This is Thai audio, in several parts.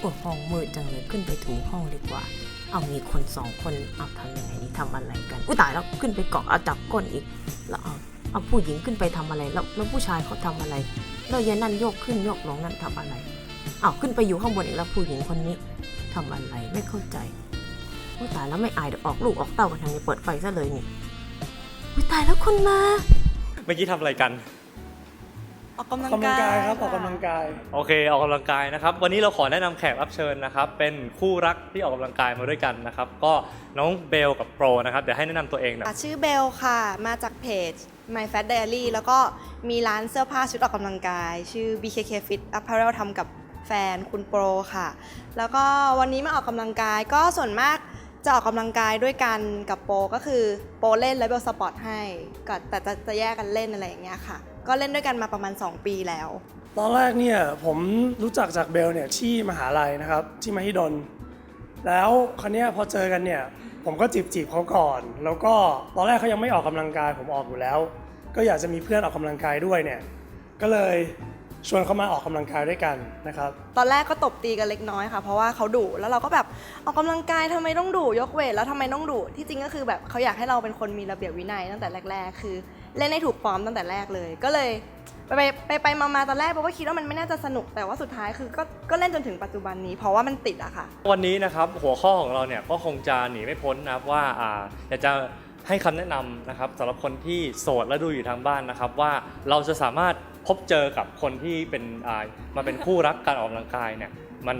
โอ้ห้องมืดจังเลยขึ้นไปถูห้องดีกว่า เอามีคนสองคนเอาทำยังไงนี่ทำอะไรกันอุ้ตายแล้วขึ้นไปเกาะเอาจับก้นอีก แล้วเอาเอาผู้หญิงขึ้นไปทำอะไรแล้วแล้วผู้ชายเขาทำอะไรแล้วยายนั่นโยกขึ้นโยกลงนั่นทำอะไรเอาขึ้นไปอยู่ข้างบนอีกแล้วผู้หญิงคนนี้ทำอะไรไม่เข้าใจอุ้ตายแล้วไม่อายเดี๋ยวออกลูกออกเต้ากันทางนี้เปิดไฟซะเลยนี่อุ้ตายแล้วคนมาเมื่อกี้ทำอะไรกัน ออกกำลังออกกำลังกายกายครับะออกกำลังกาย โอเคออกกำลังกายนะครับ วันนี้เราขอแนะนำแขกรับเชิญนะครับ เป็นคู่รักที่ออกกำลังกายมาด้วยกันนะครับ ก็น้องเบลกับโปรนะครับเดี๋ยวให้แนะนำตัวเองหน่อยอะชื่อเบลค่ะ มาจากเพจ My Fat Diary แล้วก็มีร้านเสื้อผ้าชุดออกกำลังกาย ชื่อ BKK Fit Apparel ทำกับแฟนคุณโปรค่ะ แล้วก็วันนี้มาออกกำลังกายก็ส่วนมากจะออกกำลังกายด้วยกันกับโปรก็คือโปรเล่นแล้วเบลสปอร์ตให้ก็แต่จะจะแยกกันเล่นอะไรอย่างเงี้ยค่ะ ก็เล่นด้วยกันมาประมาณ 2 ปีแล้ว ตอนแรกเนี่ยผมรู้จักจากเบลเนี่ยที่มหาลัยนะครับที่มหิดล แล้วคราวเนี้ยพอเจอกันเนี่ยผมก็จีบจีบเขาก่อน แล้วก็ตอนแรกเขายังไม่ออกกำลังกายผมออกอยู่แล้ว ก็อยากจะมีเพื่อนออกกำลังกายด้วยเนี่ยก็เลยชวนเขามาออกกำลังกายด้วยกันนะครับ ตอนแรกก็ตบตีกันเล็กน้อยค่ะ เพราะว่าเขาดุแล้วเราก็แบบออกกำลังกายทำไมต้องดุยกเวทแล้วทำไมต้องดุที่จริงก็คือแบบเขาอยากให้เราเป็นคนมีระเบียบวินัยตั้งแต่แรก ๆ คือ เล่นให้ถูกฟอร์มตั้งแต่แรกเลย ก็เลยไปไปไปไปมามาตอนแรกเพราะว่าคิดว่ามันไม่น่าจะสนุกแต่ว่าสุดท้ายคือก็ก็เล่นจนถึงปัจจุบันนี้ เพราะว่ามันติดอะค่ะ วันนี้นะครับหัวข้อของเราเนี่ยก็คงจะหนีไม่พ้นนะครับว่าอ่าอยากจะให้คำแนะนำนะครับสำหรับคนที่โสดและดูอยู่ทางบ้านนะครับว่าเราจะสามารถพบเจอกับคนที่เป็นอ่ามาเป็นคู่รักการออกกำลังกายเนี่ย มัน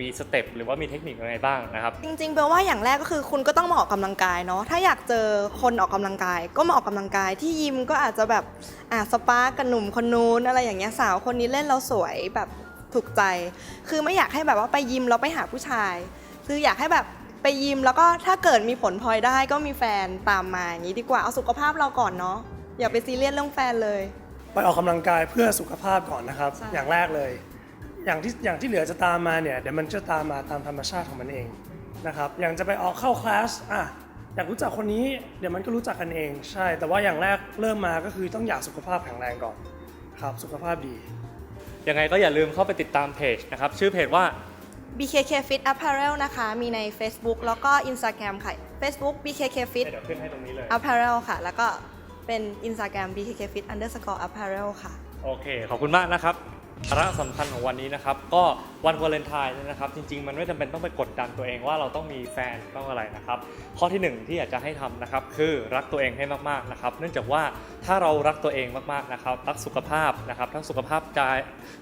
มีสเต็ปหรือว่ามีเทคนิคยังไงบ้างนะครับ จริงๆเบลว่าอย่างแรกก็คือคุณก็ต้องมาออกกำลังกายเนาะถ้าอยากเจอคนออกกำลังกาย ก็มาออกกำลังกายที่ยิมก็อาจจะแบบอะสปาร์กกับหนุ่มคนนู้นอะไรอย่างเงี้ยสาวคนนี้เล่นเราสวยแบบถูกใจ คือไม่อยากให้แบบว่าไปยิมแล้วไปหาผู้ชาย คืออยากให้แบบไปยิมแล้วก็ถ้าเกิดมีผลพลอยได้ก็มีแฟนตามมาอย่างนี้ดีกว่าเอาสุขภาพเราก่อนเนาะอย่าไปซีเรียสเรื่องแฟนเลย ไปออกกำลังกายเพื่อสุขภาพก่อนนะครับใช่อย่างแรกเลย อย่างที่อย่างที่เหลือจะตามมาเนี่ยเดี๋ยวมันจะตามมาตามธรรมชาติของมันเองนะครับอย่างจะไปออกเข้าคลาสอะอยากรู้จักคนนี้เดี๋ยวมันก็รู้จักกันเองใช่ แต่ว่าอย่างแรกเริ่มมาก็คือต้องอยากสุขภาพแข็งแรงก่อนครับสุขภาพดี ยังไงก็อย่าลืมเข้าไปติดตามเพจนะครับ ชื่อเพจว่า BKK Fit Apparel นะคะ มีใน Facebook แล้วก็ Instagram ค่ะ Facebook BKK Fit เดี๋ยวขึ้นให้ตรงนี้เลย apparel ค่ะ แล้วก็เป็น Instagram bkk fit underscore apparel ค่ะ โอเค ขอบคุณมากนะครับ สาระสำคัญของวันนี้นะครับก็วันวาเลนไทน์นะครับ จริง ๆ มันไม่จำเป็นต้องไปกดดันตัวเองว่าเราต้องมีแฟนต้องอะไรนะครับข้อที่หนึ่งที่อยากจะให้ทำนะครับคือรักตัวเองให้มากๆนะครับ เนื่องจากว่าถ้าเรารักตัวเองมากๆนะครับรักสุขภาพนะครับทั้งสุขภาพกาย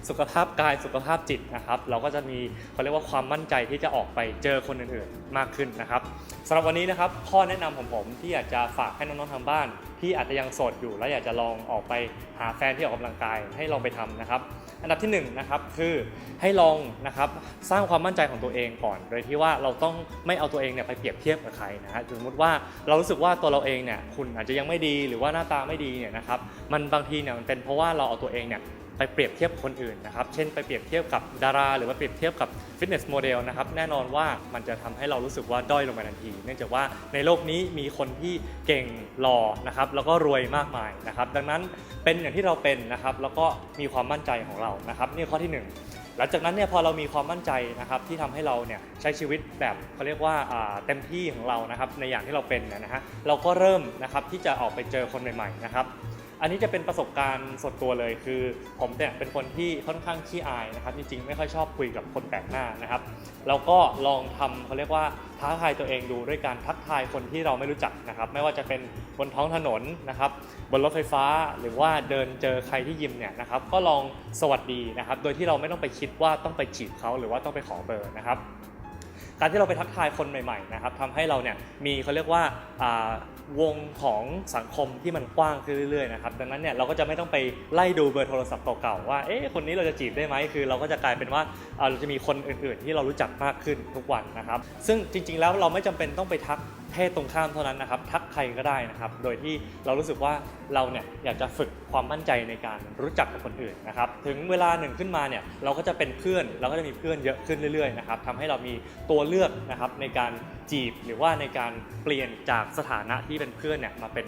สุขภาพกายสุขภาพจิตนะครับ เราก็จะมีเขาเรียกว่าความมั่นใจที่จะออกไปเจอคนอื่นๆมากขึ้นนะครับสำหรับวันนี้นะครับข้อแนะนำของผมที่อยากจะฝากให้น้องๆทางบ้านที่อาจจะยังโสดอยู่ และอยากจะลองออกไปหาแฟนที่ออกกำลังกายให้ลองไปทำนะครับ อันดับที่หนึ่งนะครับคือให้ลองนะครับสร้างความมั่นใจของตัวเองก่อน โดยที่ว่าเราต้องไม่เอาตัวเองเนี่ยไปเปรียบเทียบกับใครนะฮะสมมติว่าเรารู้สึกว่าตัวเราเองเนี่ยคุณอาจจะยังไม่ดีหรือว่าหน้าตาไม่ดีเนี่ยนะครับมันบางทีเนี่ยมันเป็นเพราะว่าเราเอาตัวเองเนี่ย ไปเปรียบเทียบคนอื่นนะครับ เช่นไปเปรียบเทียบกับดารา หรือว่าเปรียบเทียบกับฟิตเนสโมเดลนะครับ แน่นอนว่ามันจะทำให้เรารู้สึกว่าด้อยลงไปทันที เนื่องจากว่าในโลกนี้มีคนที่เก่งหล่อนะครับ แล้วก็รวยมากมายนะครับ ดังนั้นเป็นอย่างที่เราเป็นนะครับ แล้วก็มีความมั่นใจของเรานะครับ นี่ข้อที่หนึ่งหลังจากนั้นเนี่ยพอเรามีความมั่นใจนะครับที่ทำให้เราเนี่ยใช้ชีวิตแบบเขาเรียกว่าเต็มที่ของเรานะครับในอย่างที่เราเป็นนะฮะเราก็เริ่มนะครับที่จะออกไปเจอคนใหม่ๆนะครับ อันนี้จะเป็นประสบการณ์ส่วนตัวเลย คือผมเนี่ยเป็นคนที่ค่อนข้างขี้อายนะครับ จริงๆ ไม่ค่อยชอบคุยกับคนแปลกหน้านะครับเราก็ลองทำเขาเรียกว่าท้าทายตัวเองดูด้วยการทักทายคนที่เราไม่รู้จักนะครับ ไม่ว่าจะเป็นบนท้องถนนนะครับ บนรถไฟฟ้าหรือว่าเดินเจอใครที่ยิมเนี่ยนะครับ ก็ลองสวัสดีนะครับ โดยที่เราไม่ต้องไปคิดว่าต้องไปจีบเขาหรือว่าต้องไปขอเบอร์นะครับการที่เราไปทักทายคนใหม่ๆนะครับทำให้เราเนี่ยมีเขาเรียกว่า วงของสังคมที่มันกว้างขึ้นเรื่อยๆนะครับดังนั้นเนี่ยเราก็จะไม่ต้องไปไล่ดูเบอร์โทรศัพท์เก่าๆว่าเอ๊ะคนนี้เราจะจีบได้ไหมคือ เราก็จะกลายเป็นว่าเราจะมีคนอื่น ๆ ที่เรารู้จักมากขึ้นทุกวันนะครับ ซึ่งจริง ๆ แล้วเราไม่จำเป็นต้องไปทัก เพศตรงข้ามเท่านั้นนะครับ ทักใครก็ได้นะครับ โดยที่เรารู้สึกว่าเราเนี่ยอยากจะฝึกความมั่นใจในการรู้จักกับคนอื่นนะครับ ถึงเวลาหนึ่งขึ้นมาเนี่ยเราก็จะเป็นเพื่อน เราก็จะมีเพื่อนเยอะขึ้นเรื่อยๆนะครับทำให้เรามีตัวเลือกนะครับในการจีบหรือว่าในการเปลี่ยนจากสถานะที่เป็นเพื่อนเนี่ยมาเป็น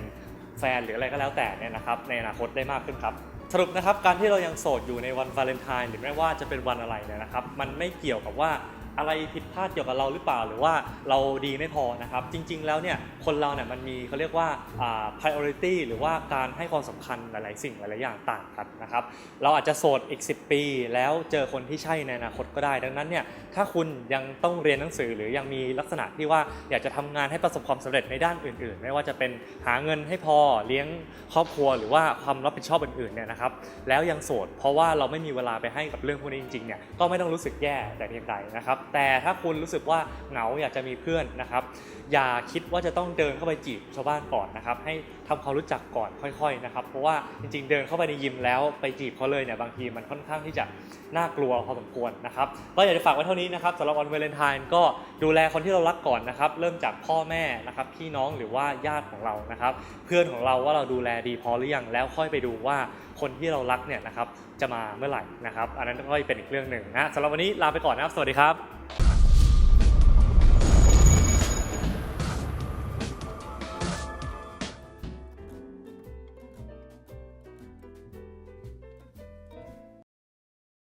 แฟนหรืออะไรก็แล้วแต่เนี่ยนะครับในอนาคตได้มากขึ้นครับสรุปนะครับการที่เรายังโสดอยู่ในวันวาเลนไทน์หรือไม่ว่าจะเป็นวันอะไรเนี่ยนะครับ มันไม่เกี่ยวกับว่า อะไรผิดพลาดเกี่ยวกับเราหรือเปล่า หรือว่าเราดีไม่พอนะครับ จริง ๆ แล้วเนี่ยคนเราเนี่ยมันมีเขาเรียกว่าอ่า priority หรือว่าการให้ความสำคัญหลาย ๆ สิ่งหลาย ๆ อย่างต่างกันนะครับ เราอาจจะโสดอีก 10 ปี แล้วเจอคนที่ใช่ในอนาคตก็ได้ ดังนั้นเนี่ยถ้าคุณยังต้องเรียนหนังสือหรือยังมีลักษณะที่ว่าอยากจะทำงานให้ประสบความสำเร็จในด้านอื่น ๆ ไม่ว่าจะเป็นหาเงินให้พอเลี้ยงครอบครัว หรือว่าความรับผิดชอบอื่น ๆ เนี่ยนะครับ แล้วยังโสดเพราะว่าเราไม่มีเวลาไปให้กับเรื่องพวกนี้จริง ๆ เนี่ยก็ไม่ต้องรู้สึกแย่แต่เพียงใดนะครับแต่ถ้าคุณรู้สึกว่าเหงาอยากจะมีเพื่อนนะครับ อย่าคิดว่าจะต้องเดินเข้าไปจีบชาวบ้านก่อนนะครับ ให้ทำความรู้จักก่อนค่อยๆนะครับ เพราะว่าจริงๆ เดินเข้าไปในยิมแล้วไปจีบเขาเลยเนี่ยบางทีมันค่อนข้างที่จะน่ากลัวพอสมควรนะครับก็อยากจะฝากไว้เท่านี้นะครับสำหรับวันวาเลนไทน์ก็ดูแลคนที่เรารักก่อนนะครับ เริ่มจากพ่อแม่นะครับ พี่น้องหรือว่าญาติของเรานะครับ เพื่อนของเราว่าเราดูแลดีพอหรือยังแล้วค่อยไปดูว่า คนที่เรารักเนี่ยนะครับจะมาเมื่อไหร่นะครับ อันนั้นก็เป็นอีกเรื่องหนึ่งนะสำหรับวันนี้ลาไปก่อนนะครับ สวัสดีครับ